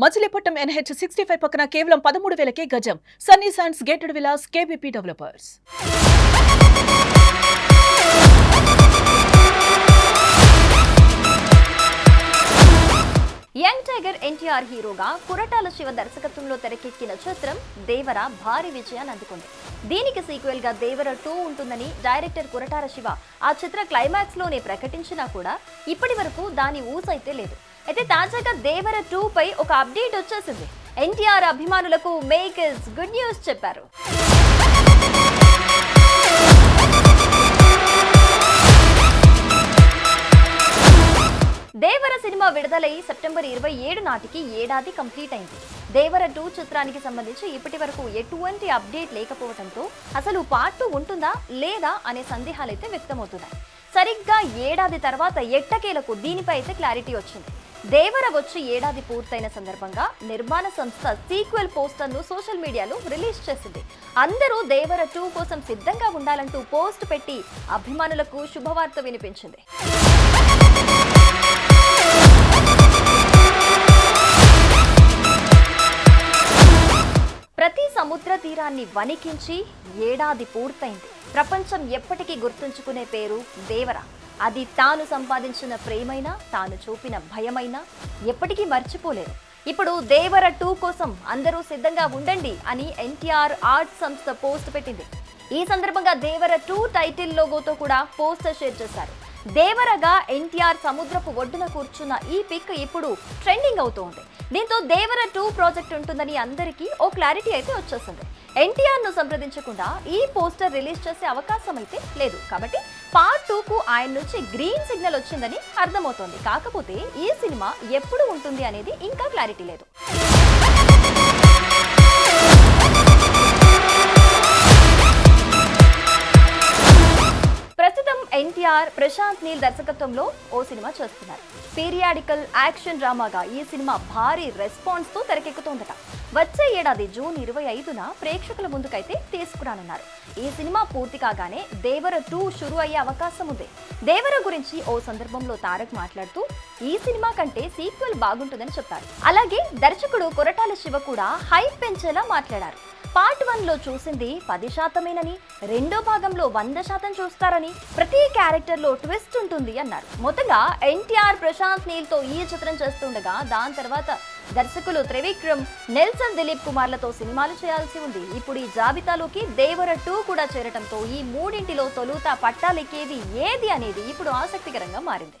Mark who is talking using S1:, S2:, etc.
S1: Machilipatnam NH sixty five పక్కన కేవలం పదమూడు వేలకే గజం. Sunny Sands gated villas KBP developers.
S2: Young tiger NTR హీరోగా కురటాల శివ దర్శకత్వంలో తెరకెక్కిన చిత్రం దేవర భారీ విజయాన్ని అందుకుంది. దీనికి సీక్వెల్గా దేవర టూ ఉంటుందని డైరెక్టర్ కురటాల శివ ఆ చిత్ర క్లైమాక్స్లోనే ప్రకటించినా కూడా ఇప్పటి వరకు దాని ఊసైతే లేదు. అయితే తాజాగా దేవర టూ పై ఒక అప్డేట్ వచ్చేసింది. ఎన్టీఆర్ అభిమానులకు మేకర్స్ గుడ్ న్యూస్ చెప్పారు. దేవర సినిమా విడుదలై సెప్టెంబర్ ఇరవై ఏడు నాటికి ఏడాది కంప్లీట్ అయింది. దేవర టూ చిత్రానికి సంబంధించి ఇప్పటి వరకు ఎటువంటి అప్డేట్ లేకపోవడంతో అసలు పార్ట్ టూ ఉంటుందా లేదా అనే సందేహాలైతే వ్యక్తమవుతున్నాయి. సరిగ్గా ఏడాది తర్వాత ఎట్టకేలకు దీనిపై అయితే క్లారిటీ వచ్చింది. దేవర వచ్చి ఏడాది పూర్తయిన సందర్భంగా నిర్మాణ సంస్థ సీక్వెల్ పోస్టర్ను సోషల్ మీడియాలో రిలీజ్ చేసింది. అందరూ దేవర టూ కోసం సిద్ధంగా ఉండాలంటూ పోస్ట్ పెట్టి అభిమానులకు శుభవార్త వినిపించింది. ప్రతి సముద్ర తీరాన్ని వణికించి ఏడాది పూర్తయింది. ప్రపంచం ఎప్పటికీ గుర్తుంచుకునే పేరు దేవర. అది తాను సంపాదించిన ప్రేమైనా తాను చూపిన భయమైనా ఎప్పటికీ మర్చిపోలేరు. ఇప్పుడు దేవర టూ కోసం అందరూ సిద్ధంగా ఉండండి అని ఎన్టీఆర్ ఆర్ట్ సంస్థ పోస్ట్ పెట్టింది. ఈ సందర్భంగా దేవర టూ టైటిల్ లోగోతో కూడా పోస్టర్ షేర్ చేశారు. దేవరగా ఎన్టీఆర్ సముద్రపు ఒడ్డున కూర్చున్న ఈ పిక్ ఇప్పుడు ట్రెండింగ్ అవుతోంది దీంతో దేవర టూ ప్రాజెక్ట్ ఉంటుందని అందరికీ ఓ క్లారిటీ అయితే వచ్చేసింది. ఎన్టీఆర్ను సంప్రదించకుండా ఈ పోస్టర్ రిలీజ్ చేసే అవకాశం అయితే లేదు. కాబట్టి పార్ట్ టూ కు ఆయన నుంచి గ్రీన్ సిగ్నల్ వచ్చిందని అర్థమవుతోంది. కాకపోతే ఈ సినిమా ఎప్పుడు ఉంటుంది అనేది ఇంకా క్లారిటీ లేదు. ఎన్టీఆర్ ప్రశాంత్ నీల్ దర్శకత్వంలో ఓ సినిమా చేస్తున్నారు. పీరియాడికల్ యాక్షన్ డ్రామాగా ఈ సినిమా భారీ రెస్పాన్స్తో తెరకెక్కుతోందట. వచ్చే ఏడాది జూన్ ఇరవై ఐదున ప్రేక్షకుల ముందుకైతే తీసుకురానున్నారు. ఈ సినిమా పూర్తి కాగానే దేవర టూ షురు అయ్యే అవకాశం ఉంది. దేవర గురించి ఓ సందర్భంలో తారక్ మాట్లాడుతూ ఈ సినిమా కంటే సీక్వెల్ బాగుంటుందని చెప్పారు. అలాగే దర్శకుడు కొరటాల శివ కూడా హైప్ పెంచేలా మాట్లాడారు. పార్ట్ వన్లో చూసింది పది శాతమేనని రెండో భాగంలో వంద శాతం చూస్తారని ప్రతి క్యారెక్టర్లో ట్విస్ట్ ఉంటుంది అన్నారు. మొత్తంగా ఎన్టీఆర్ ప్రశాంత్ నీల్తో ఈ చిత్రం చేస్తుండగా దాని తర్వాత దర్శకులు త్రివిక్రమ్ నెల్సన్ దిలీప్ కుమార్లతో సినిమాలు చేయాల్సి ఉంది. ఇప్పుడు ఈ జాబితాలోకి దేవర టూ కూడా చేరటంతో ఈ మూడింటిలో తొలుత పట్టాలెక్కేది ఏది అనేది ఇప్పుడు ఆసక్తికరంగా మారింది.